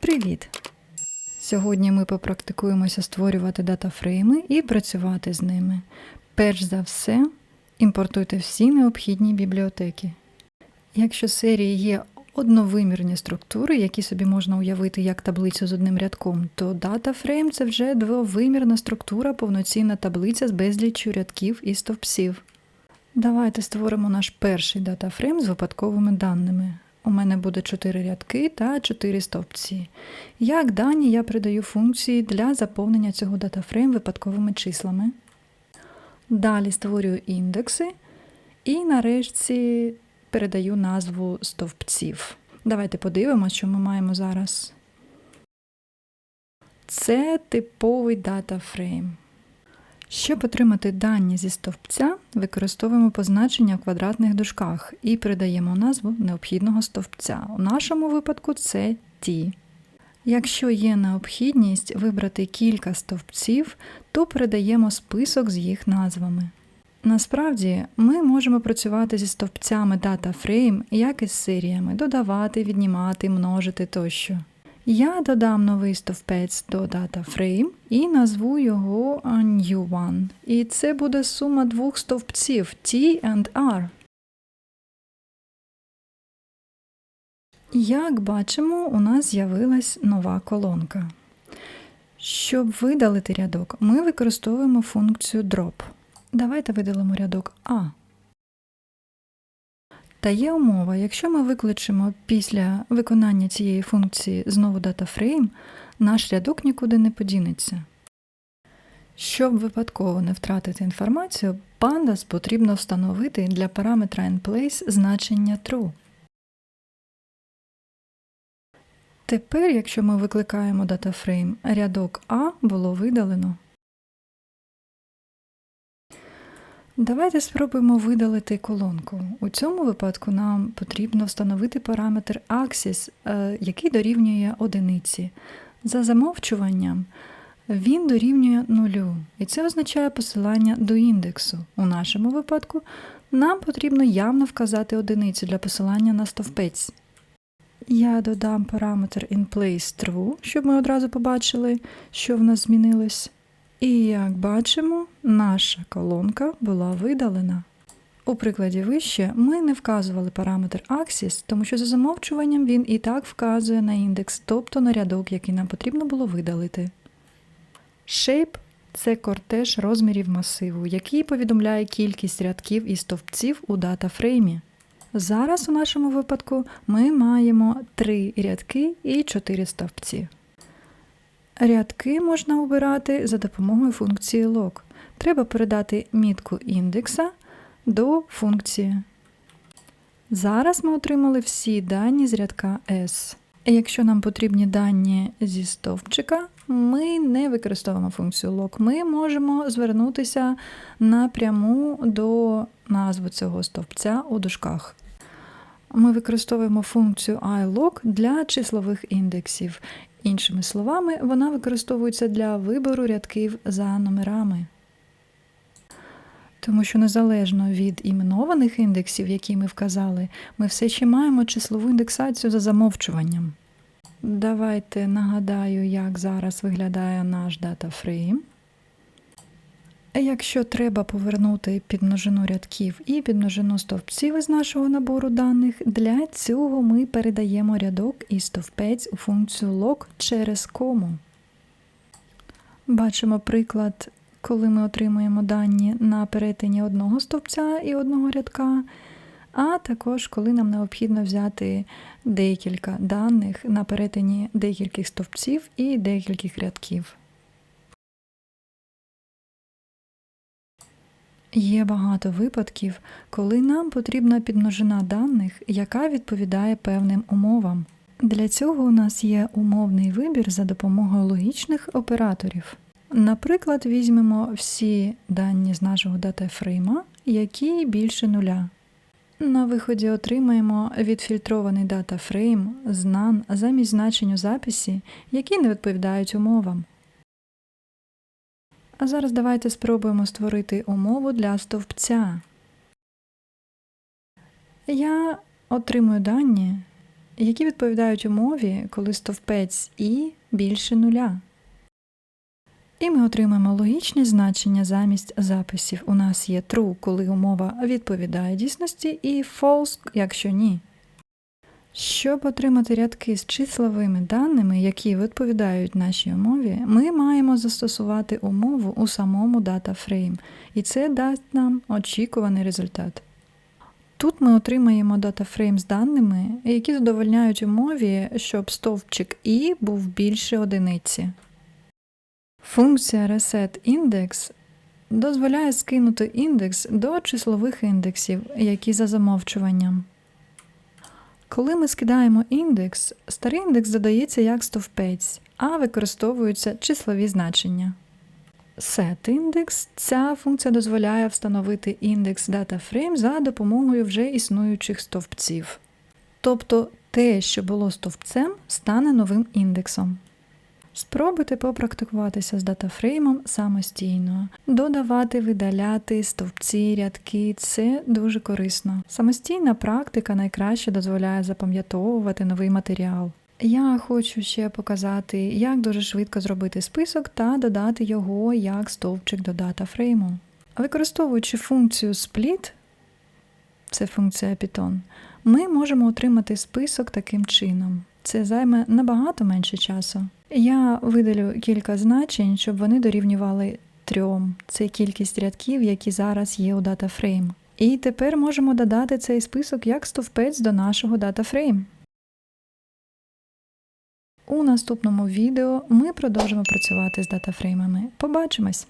Привіт! Сьогодні ми попрактикуємося створювати датафрейми і працювати з ними. Перш за все, імпортуйте всі необхідні бібліотеки. Якщо серії є одновимірні структури, які собі можна уявити як таблицю з одним рядком, то датафрейм це вже двовимірна структура, повноцінна таблиця з безліччю рядків і стовпців. Давайте створимо наш перший датафрейм з випадковими даними. У мене буде 4 рядки та 4 стовпці. Як дані я придаю функції для заповнення цього датафрейм випадковими числами. Далі створюю індекси і нарешті передаю назву стовпців. Давайте подивимося, що ми маємо зараз. Це типовий датафрейм. Щоб отримати дані зі стовпця, використовуємо позначення в квадратних дужках і передаємо назву необхідного стовпця. У нашому випадку це T. Якщо є необхідність вибрати кілька стовпців, то передаємо список з їх назвами. Насправді, ми можемо працювати зі стовпцями DataFrame, як і з серіями, додавати, віднімати, множити тощо. Я додам новий стовпець до DataFrame і назву його New One. І це буде сума двох стовпців T and R. Як бачимо, у нас з'явилась нова колонка. Щоб видалити рядок, ми використовуємо функцію drop. Давайте видалимо рядок А. Та є умова, якщо ми викличемо після виконання цієї функції знову DataFrame, наш рядок нікуди не подінеться. Щоб випадково не втратити інформацію, pandas потрібно встановити для параметра enPlace значення true. Тепер, якщо ми викликаємо DataFrame, рядок А було видалено. Давайте спробуємо видалити колонку. У цьому випадку нам потрібно встановити параметр Axis, е, який дорівнює одиниці. За замовчуванням він дорівнює нулю, і це означає посилання до індексу. У нашому випадку нам потрібно явно вказати одиницю для посилання на стовпець. Я додам параметр inPlaceTrue, щоб ми одразу побачили, що в нас змінилось. І як бачимо, наша колонка була видалена. У прикладі вище ми не вказували параметр Axis, тому що за замовчуванням він і так вказує на індекс, тобто на рядок, який нам потрібно було видалити. Shape – це кортеж розмірів масиву, який повідомляє кількість рядків і стовпців у датафреймі. Зараз у нашому випадку ми маємо 3 рядки і 4 стовпці. Рядки можна обирати за допомогою функції log. Треба передати мітку індекса до функції. Зараз ми отримали всі дані з рядка S. Якщо нам потрібні дані зі стовпчика, ми не використовуємо функцію log. Ми можемо звернутися напряму до назви цього стовпця у дужках. Ми використовуємо функцію ilog для числових індексів. Іншими словами, вона використовується для вибору рядків за номерами. Тому що незалежно від іменованих індексів, які ми вказали, ми все ще маємо числову індексацію за замовчуванням. Давайте нагадаю, як зараз виглядає наш датафрейм. Якщо треба повернути підмножину рядків і підмножину стовпців із нашого набору даних, для цього ми передаємо рядок і стовпець у функцію log через кому. Бачимо приклад, коли ми отримуємо дані на перетині одного стовпця і одного рядка, а також коли нам необхідно взяти декілька даних на перетині декількох стовпців і декількох рядків. Є багато випадків, коли нам потрібна підмножина даних, яка відповідає певним умовам. Для цього у нас є умовний вибір за допомогою логічних операторів. Наприклад, візьмемо всі дані з нашого датафрейма, які більше нуля. На виході отримаємо відфільтрований датафрейм з none замість значень у записі, які не відповідають умовам. А зараз давайте спробуємо створити умову для стовпця. Я отримую дані які відповідають умові, коли стовпець і більше нуля. І ми отримаємо логічні значення замість записів. У нас є true, коли умова відповідає дійсності, і false, якщо ні. Щоб отримати рядки з числовими даними, які відповідають нашій умові, ми маємо застосувати умову у самому DataFrame, і це дасть нам очікуваний результат. Тут ми отримаємо DataFrame з даними, які задовольняють умові, щоб стовпчик і був більше одиниці. Функція resetIndex дозволяє скинути індекс до числових індексів, які за замовчуванням. Коли ми скидаємо індекс, старий індекс задається як стовпець, а використовуються числові значення. SetIndex – ця функція дозволяє встановити індекс DataFrame за допомогою вже існуючих стовпців. Тобто те, що було стовпцем, стане новим індексом. Спробуйте попрактикуватися з датафреймом самостійно. Додавати, видаляти стовпці, рядки це дуже корисно. Самостійна практика найкраще дозволяє запам'ятовувати новий матеріал. Я хочу ще показати, як дуже швидко зробити список та додати його як стовпчик до датафрейму. Використовуючи функцію split, це функція Python, ми можемо отримати список таким чином. Це займе набагато менше часу. Я видалю кілька значень, щоб вони дорівнювали трьом. Це кількість рядків, які зараз є у DataFrame. І тепер можемо додати цей список як стовпець до нашого DataFrame. У наступному відео ми продовжимо працювати з датафреймами. Побачимось!